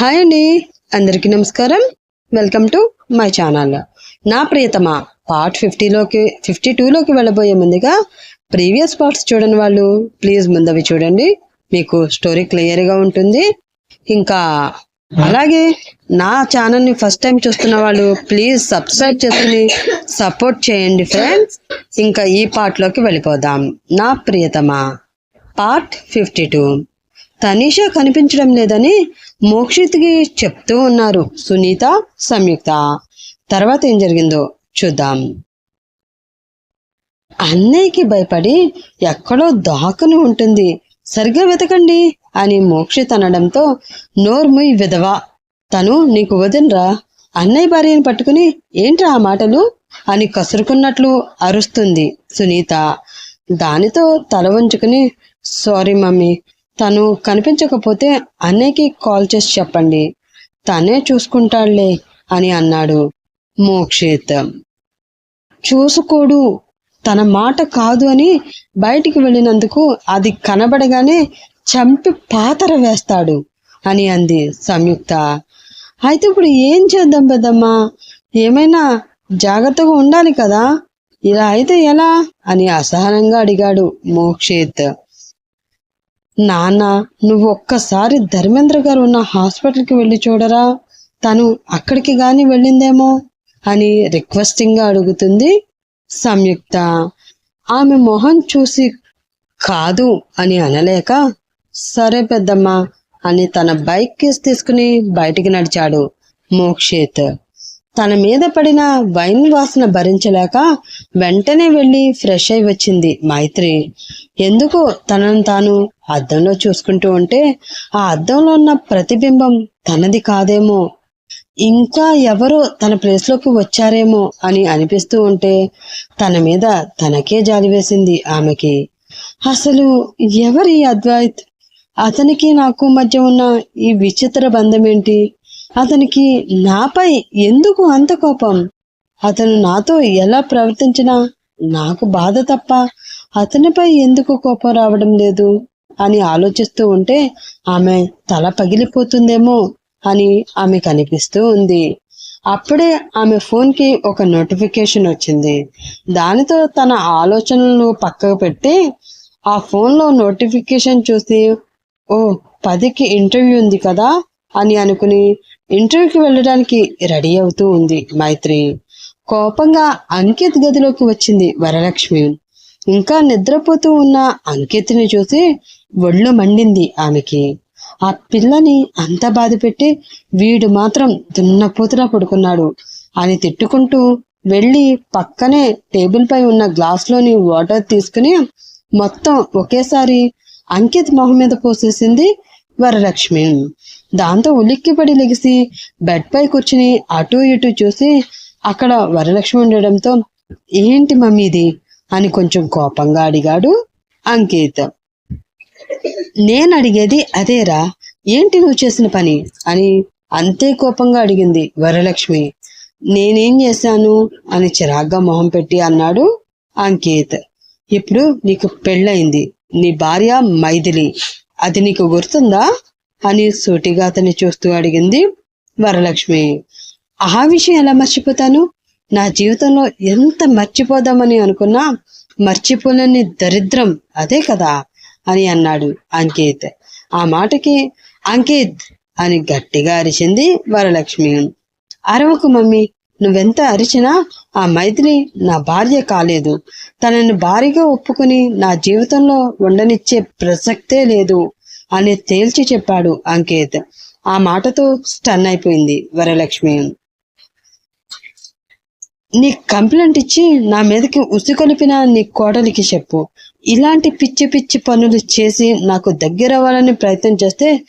Hi అండి. అందరికీ నమస్కారం. వెల్కమ్ టు మై ఛానల్ నా ప్రియతమ పార్ట్ ఫిఫ్టీలోకి ఫిఫ్టీ టూలోకి వెళ్ళబోయే ముందుగా ప్రీవియస్ పార్ట్స్ చూడని వాళ్ళు ప్లీజ్ ముందవి చూడండి. మీకు స్టోరీ క్లియర్గా ఉంటుంది. ఇంకా అలాగే నా ఛానల్ని ఫస్ట్ టైం చూస్తున్న వాళ్ళు ప్లీజ్ సబ్స్క్రైబ్ చేసుకుని సపోర్ట్ చేయండి ఫ్రెండ్స్ ఇంకా ఈ పార్ట్లోకి వెళ్ళిపోదాం. నా ప్రియతమ పార్ట్ ఫిఫ్టీ టూ తనీషా కనిపించడం లేదని మోక్షిత్కి చెప్తూ ఉన్నారు. సునీత సంయుక్త. తర్వాత ఏం జరిగిందో చూద్దాం. అన్నయ్యకి భయపడి ఎక్కడో దాక్కుని ఉంటుంది. సరిగ్గా వెతకండి అని మోక్షిత్ అనడంతో నోర్ముయ్ విధవా తను నీకు వదినరా. అన్నయ్య భార్యను పట్టుకుని ఏంట్రా ఆ మాటలు? అని కసురుకున్నట్లు అరుస్తుంది సునీత. దానితో తల వంచుకుని సారీ మమ్మీ తను కనిపించకపోతే అన్నయ్యకి కాల్ చేసి చెప్పండి. తనే చూసుకుంటాడులే అని అన్నాడు మోక్షిత్. చూసుకోడు. తన మాట కాదు అని బయటికి వెళ్ళినందుకు అది కనబడగానే చంపి పాతర వేస్తాడు అని అంది సంయుక్త. అయితే ఇప్పుడు ఏం చేద్దాం పెద్దమ్మా? ఏమైనా జాగ్రత్తగా ఉండాలి కదా? ఇలా అయితే ఎలా? అని అసహనంగా అడిగాడు మోక్షిత్. నాన్న నువ్వు ఒక్కసారి ధర్మేంద్ర గారు ఉన్న హాస్పిటల్కి వెళ్ళి చూడరా. తను అక్కడికి గాని వెళ్ళిందేమో అని రిక్వెస్టింగ్గా అడుగుతుంది సంయుక్త. ఆమె మొహం చూసి కాదు అని అనలేక సరే పెద్దమ్మా అని తన బైక్ కేసు తీసుకుని బయటికి నడిచాడు మోక్షిత్. తన మీద పడిన వైన్ వాసన భరించలేక వెంటనే వెళ్ళి ఫ్రెష్ అయి వచ్చింది మైత్రి. ఎందుకో తనను తాను అద్దంలో చూసుకుంటూ ఉంటే ఆ అద్దంలో ఉన్న ప్రతిబింబం తనది కాదేమో. ఇంకా ఎవరో తన ప్లేస్లోకి వచ్చారేమో అని అనిపిస్తూ ఉంటే తన మీద తనకే జాలి వేసింది ఆమెకి. అసలు ఎవరి అద్వైత్? అతనికి నాకు మధ్య ఉన్న ఈ విచిత్ర బంధం ఏంటి అతనికి నాపై ఎందుకు అంత కోపం? అతను నాతో ఎలా ప్రవర్తించినా నాకు బాధ తప్ప అతనిపై ఎందుకు కోపం రావడం లేదు? అని ఆలోచిస్తూ ఉంటే ఆమె తల పగిలిపోతుందేమో అని ఆమె కనిపిస్తూ ఉంది. అప్పుడే ఆమె ఫోన్కి ఒక నోటిఫికేషన్ వచ్చింది. దానితో తన ఆలోచనలు పక్కకు పెట్టి ఆ ఫోన్లో నోటిఫికేషన్ చూసి ఓ పదికి ఇంటర్వ్యూ ఉంది కదా అని అనుకుని ఇంటర్వ్యూకి వెళ్ళడానికి రెడీ అవుతూ ఉంది మైత్రి. కోపంగా అంకిత్ గదిలోకి వచ్చింది వరలక్ష్మి. ఇంకా నిద్రపోతూ ఉన్న అంకిత్ని చూసి ఒళ్ళు మండింది ఆమెకి. ఆ పిల్లని అంత బాధ పెట్టి వీడు మాత్రం దున్నపోతులా పడుకున్నాడు. అని తిట్టుకుంటూ వెళ్ళి పక్కనే టేబుల్ పై ఉన్న గ్లాస్లోని వాటర్ తీసుకుని మొత్తం ఒకేసారి అంకిత్ మొహం మీద పోసేసింది వరలక్ష్మి. దాంతో ఉలిక్కిపడి లెగిసి బెడ్ పై కూర్చుని అటు ఇటు చూసి అక్కడ వరలక్ష్మి ఉండడంతో ఏంటి మమ్మీది? అని కొంచెం కోపంగా అడిగాడు అంకిత్. నేను అడిగేది అదేరా ఏంటి నువ్వు చేసిన పని? అని అంతే కోపంగా అడిగింది వరలక్ష్మి. నేనేం చేశాను? అని చిరాగ్గా మొహం పెట్టి అన్నాడు అంకిత్. ఇప్పుడు నీకు పెళ్ళయింది. నీ భార్య మైథిలి. అది నీకు గుర్తుందా? అని సూటిగా అతన్ని చూస్తూ అడిగింది వరలక్ష్మి. ఆ విషయం ఎలా మర్చిపోతాను? నా జీవితంలో ఎంత మర్చిపోదామని అనుకున్నా మర్చిపోలేని దరిద్రం అదే కదా. అని అన్నాడు అంకిత్. ఆ మాటకి అంకిత్ అని గట్టిగా అరిచింది వరలక్ష్మి. అరవకు మమ్మీ నువ్వెంత అరిచినా ఆ మైత్రి నా భార్య కాలేదు. తనని భారీగా ఒప్పుకుని నా జీవితంలో ఉండనిచ్చే ప్రసక్తే లేదు అని తేల్చి చెప్పాడు అంకిత్. ఆ మాటతో స్టన్ అయిపోయింది వరలక్ష్మి. నీ కంప్లైంట్ ఇచ్చి నా మీదకి ఉసికొలిపిన నీ కోడలికి చెప్పు. ఇలాంటి పిచ్చి పిచ్చి పనులు చేసి నాకు దగ్గర అవ్వాలని ప్రయత్నం చేస్తే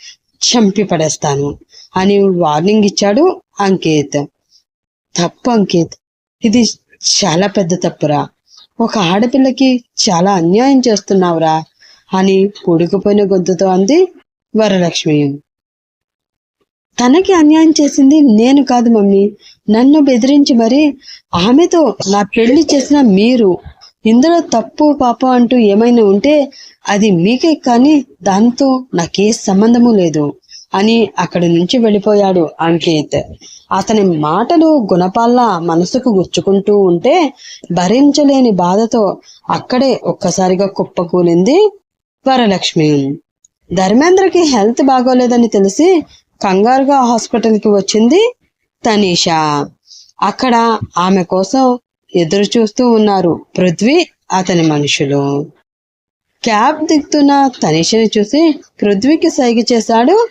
చంపి పడేస్తాను అని వార్నింగ్ ఇచ్చాడు అంకిత్. తప్పు అంకిత్. ఇది చాలా పెద్ద తప్పురా. ఒక ఆడపిల్లకి చాలా అన్యాయం చేస్తున్నావురా అని పూడుకుపోయిన గొంతుతో అంది వరలక్ష్మి. తనకి అన్యాయం చేసింది నేను కాదు మమ్మీ. నన్ను బెదిరించి మరి ఆమెతో నా పెళ్ళి చేసిన మీరు ఇందులో తప్పు పాప అంటూ ఏమైనా ఉంటే అది మీకే కానీ దాంతో నాకే సంబంధము లేదు అని అక్కడి నుంచి వెళ్ళిపోయాడు అంకిత్. అతని మాటలు గుణపాల్లా మనసుకు గుచ్చుకుంటూ ఉంటే భరించలేని బాధతో అక్కడే ఒక్కసారిగా కుప్పకూలింది వరలక్ష్మి. ధర్మేంద్రకి హెల్త్ బాగోలేదని తెలిసి కంగారుగా హాస్పిటల్కి వచ్చింది తనీషా. అక్కడ ఆమె కోసం ఎదురు చూస్తూ ఉన్నారు పృథ్వీ అతని మనుషులు. క్యాబ్ దిగుతున్న తనిషిని చూసి పృథ్వీకి సైగ చేశాడు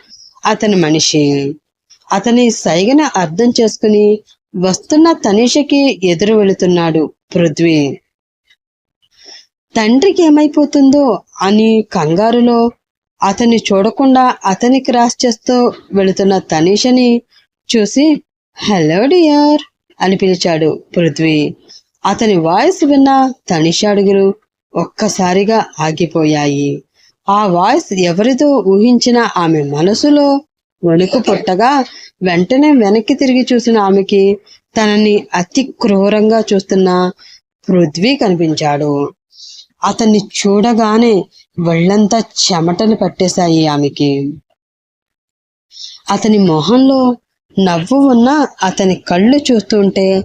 అతని మనిషి. అతని సైగను అర్థం చేసుకుని వస్తున్న తనిషకి ఎదురు వెళుతున్నాడు పృథ్వీ. తండ్రికి ఏమైపోతుందో అని కంగారులో అతన్ని చూడకుండా అతని క్రాస్ చేస్తూ వెళుతున్న తనీషని చూసి హలో డియర్ అని పిలిచాడు పృథ్వీ. అతని వాయిస్ విన్న తనిష అడుగులు ఒక్కసారిగా ఆగిపోయాయి. ఆ వాయిస్ ఎవరిదో ఊహించిన ఆమె మనసులో వణుకు పుట్టగా వెంటనే వెనక్కి తిరిగి చూసిన ఆమెకి తనని అతి క్రూరంగా చూస్తున్న పృథ్వీ కనిపించాడు. అతన్ని చూడగానే ఒళ్ళంతా చెమటలు పట్టేశాయి ఆమెకి. అతని మొహంలో నవ్వు ఉన్న అతని కళ్ళు చూస్తుంటే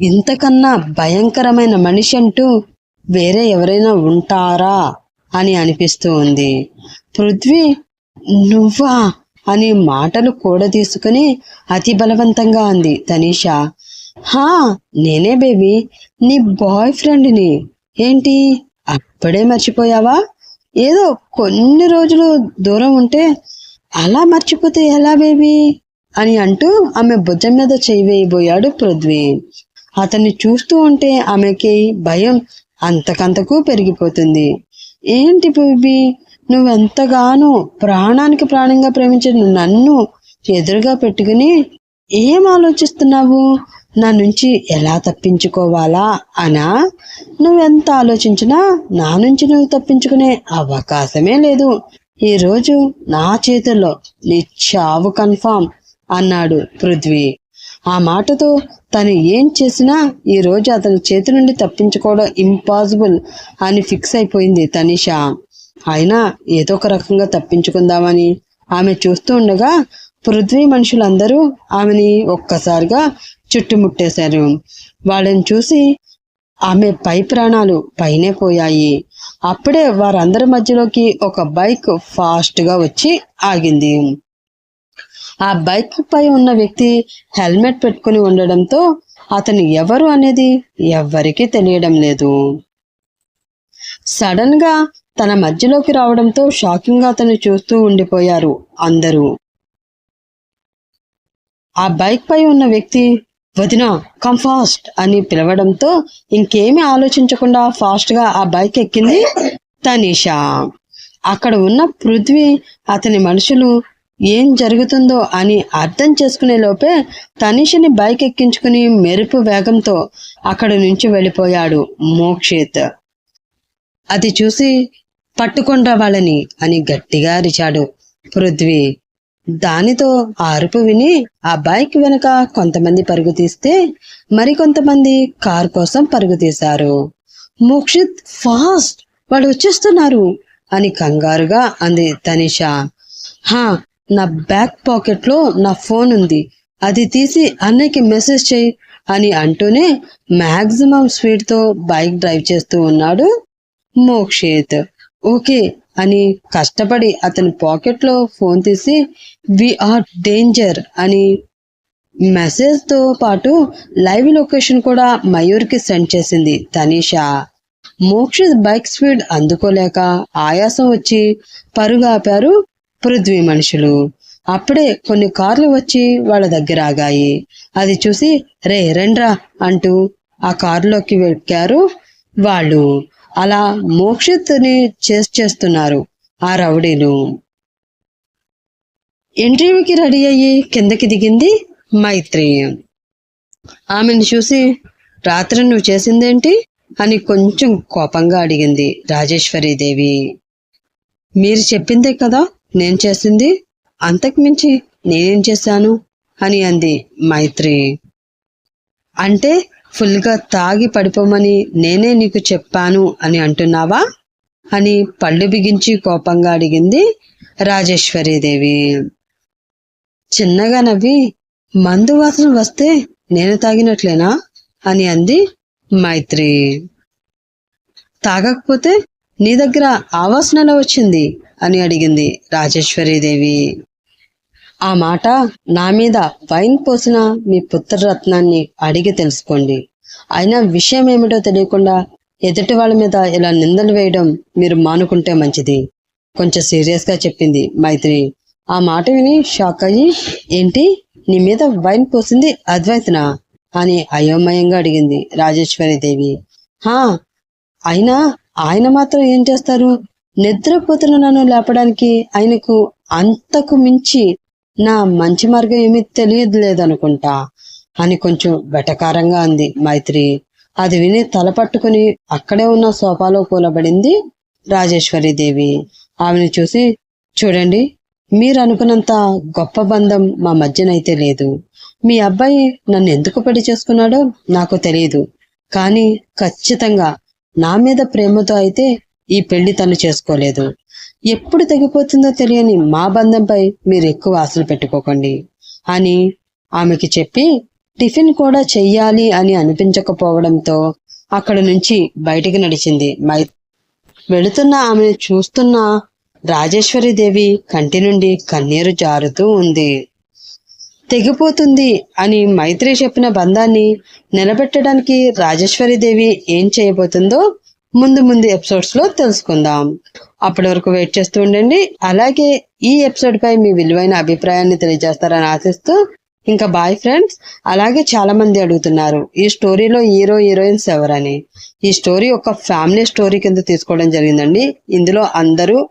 ఇంతకన్నా భయంకరమైన మనిషి అంటూ వేరే ఎవరైనా ఉంటారా అని అనిపిస్తూ ఉంది. పృథ్వీ నువ్వా అని మాటలు కూడా తీసుకుని అతి బలవంతంగా అంది తనీషా. హా నేనే బేబీ నీ బాయ్ ఫ్రెండ్ని. ఏంటి అప్పుడే మర్చిపోయావా? ఏదో కొన్ని రోజులు దూరం ఉంటే అలా మర్చిపోతే ఎలా బేబీ? అని అంటూ ఆమె భుజం మీద చేయి వేయబోయాడు పృథ్వీ. అతన్ని చూస్తూ ఉంటే ఆమెకి భయం అంతకంతకు పెరిగిపోతుంది. ఏంటి బేబీ నువ్వెంతగానో ప్రాణానికి ప్రాణంగా ప్రేమించిన నన్ను ఎదురుగా పెట్టుకుని ఏం ఆలోచిస్తున్నావు? నా నుంచి ఎలా తప్పించుకోవాలా అనా? నువ్వెంత ఆలోచించినా నా నుంచి నువ్వు తప్పించుకునే అవకాశమే లేదు. ఈరోజు నా చేతుల్లో నీ చావు కన్ఫామ్ అన్నాడు పృథ్వీ. ఆ మాటతో తను ఏం చేసినా ఈరోజు అతని చేతి నుండి తప్పించుకోవడం ఇంపాసిబుల్ అని ఫిక్స్ అయిపోయింది తనిషా. అయినా ఏదో ఒక రకంగా తప్పించుకుందామని ఆమె చూస్తూ ఉండగా పృథ్వీ మనుషులందరూ ఆమెని ఒక్కసారిగా చుట్టుముట్టేశారు. వాళ్ళని చూసి ఆమె పై ప్రాణాలు పైనే పోయాయి. అప్పుడే వారందరి మధ్యలోకి ఒక బైక్ ఫాస్ట్గా వచ్చి ఆగింది. ఆ బైక్ పై ఉన్న వ్యక్తి హెల్మెట్ పెట్టుకుని ఉండడంతో అతను ఎవరు అనేది ఎవ్వరికీ తెలియడం లేదు. సడన్గా తన మధ్యలోకి రావడంతో షాకింగ్గా అతను చూస్తూ ఉండిపోయారు అందరూ. ఆ బైక్ పై ఉన్న వ్యక్తి వదినా కమ్ ఫాస్ట్ అని పిలవడంతో ఇంకేమీ ఆలోచించకుండా ఫాస్ట్గా ఆ బైక్ ఎక్కింది తనీషా. అక్కడ ఉన్న పృథ్వీ అతని మనుషులు ఏం జరుగుతుందో అని అర్థం చేసుకునే లోపే తనిషిని బైక్ ఎక్కించుకుని మెరుపు వేగంతో అక్కడి నుంచి వెళ్ళిపోయాడు మోక్షిత్. అది చూసి పట్టుకొండ్రా వాళ్ళని అని గట్టిగా అరిచాడు పృథ్వీ. దానితో ఆ అరుపు విని ఆ బైక్ వెనక కొంతమంది పరుగు తీస్తే మరికొంతమంది కార్ కోసం పరుగు తీశారు. మోక్షిత్ ఫాస్ట్! వాళ్ళు వచ్చేస్తున్నారు! అని కంగారుగా అంది తనిషా. హా! నా బ్యాక్ పాకెట్లో నా ఫోన్ ఉంది. అది తీసి అన్నయ్యకి మెసేజ్ చేయి అని అంటూనే మ్యాక్సిమం స్పీడ్తో బైక్ డ్రైవ్ చేస్తూ ఉన్నాడు మోక్షేత్. ఓకే అని కష్టపడి అతని పాకెట్లో ఫోన్ తీసి వి ఆర్ డేంజర్ అని మెసేజ్తో పాటు లైవ్ లొకేషన్ కూడా మయూర్కి సెండ్ చేసింది తనీషా. మోక్షిత్ బైక్ స్పీడ్ అందుకోలేక ఆయాసం వచ్చి పరుగాపారు పృథ్వీ మనుషులు. అప్పుడే కొన్ని కార్లు వచ్చి వాళ్ళ దగ్గర ఆగాయి. అది చూసి రే రండ్రా అంటూ ఆ కారులోకి వెక్కారు వాళ్ళు. అలా మోక్షిత్ని చేస్ చేస్తున్నారు ఆ రౌడీలు. ఇంటర్వ్యూకి రెడీ అయ్యి కిందకి దిగింది మైత్రి. ఆమెను చూసి రాత్రి నువ్వు చేసిందేంటి? అని కొంచెం కోపంగా అడిగింది రాజేశ్వరీదేవి. మీరు చెప్పిందే కదా నేను చేసింది? అంతకుమించి నేనేం చేశాను? అని అంది మైత్రి. అంటే ఫుల్గా తాగి పడిపోమని నేనే నీకు చెప్పాను అని అంటున్నావా? అని పళ్ళు బిగించి కోపంగా అడిగింది రాజేశ్వరీదేవి. చిన్నగా నవ్వి మందు వాసన వస్తే నేను తాగినట్లేనా? అని అంది మైత్రి. తాగకపోతే నీ దగ్గర ఆ వచ్చింది? అని అడిగింది రాజేశ్వరీదేవి. ఆ మాట నా మీద వైన్ పోసిన మీ పుత్రరత్నాన్ని అడిగి తెలుసుకోండి. అయినా విషయం ఏమిటో తెలియకుండా ఎదుటి వాళ్ళ మీద ఇలా నిందలు వేయడం మీరు మానుకుంటే మంచిది. కొంచెం సీరియస్గా చెప్పింది మైత్రి. ఆ మాట విని షాక్ అయ్యి ఏంటి? నీ మీద వైన్ పోసింది అద్వైతనా? అని అయోమయంగా అడిగింది రాజేశ్వరీదేవి. హా అయినా ఆయన మాత్రం ఏం చేస్తారు? నిద్రపోతున్న నన్ను లేపడానికి ఆయనకు అంతకు మించి నా మంచి మార్గం ఏమీ తెలియదు లేదనుకుంటా అని కొంచెం వెటకారంగా అంది మైత్రి. అది విని తల పట్టుకుని అక్కడే ఉన్న సోఫాలో కూలబడింది రాజేశ్వరీదేవి ఆమెను చూసి చూడండి మీరు అనుకున్నంత గొప్ప బంధం మా మధ్యనైతే లేదు. మీ అబ్బాయి నన్ను ఎందుకు పెళ్ళి చేసుకున్నాడో నాకు తెలియదు కానీ ఖచ్చితంగా నా మీద ప్రేమతో అయితే ఈ పెళ్ళి తను చేసుకోలేదు. ఎప్పుడు తెగిపోతుందో తెలియని మా బంధంపై మీరు ఎక్కువ ఆశలు పెట్టుకోకండి. అని ఆమెకి చెప్పి టిఫిన్ కూడా చెయ్యాలి అని అనిపించకపోవడంతో అక్కడ నుంచి బయటికి నడిచింది మై వెళుతున్న ఆమెను చూస్తున్న రాజేశ్వరి దేవి కంటి నుండి కన్నీరు జారుతూ ఉంది. తెగిపోతుంది అని మైత్రి చెప్పిన బంధాన్ని నిలబెట్టడానికి రాజేశ్వరీదేవి ఏం చేయబోతుందో ముందు ముందు ఎపిసోడ్స్లో తెలుసుకుందాం. అప్పటి వరకు వెయిట్ చేస్తూ ఉండండి. అలాగే ఈ ఎపిసోడ్ పై మీ విలువైన అభిప్రాయాన్ని తెలియజేస్తారని ఆశిస్తూ ఇంకా బాయ్ ఫ్రెండ్స్ అలాగే చాలా మంది అడుగుతున్నారు ఈ స్టోరీలో హీరో హీరోయిన్స్ ఎవరని? ఈ స్టోరీ ఒక ఫ్యామిలీ స్టోరీ కింద తీసుకోవడం జరిగిందండి. ఇందులో అందరూ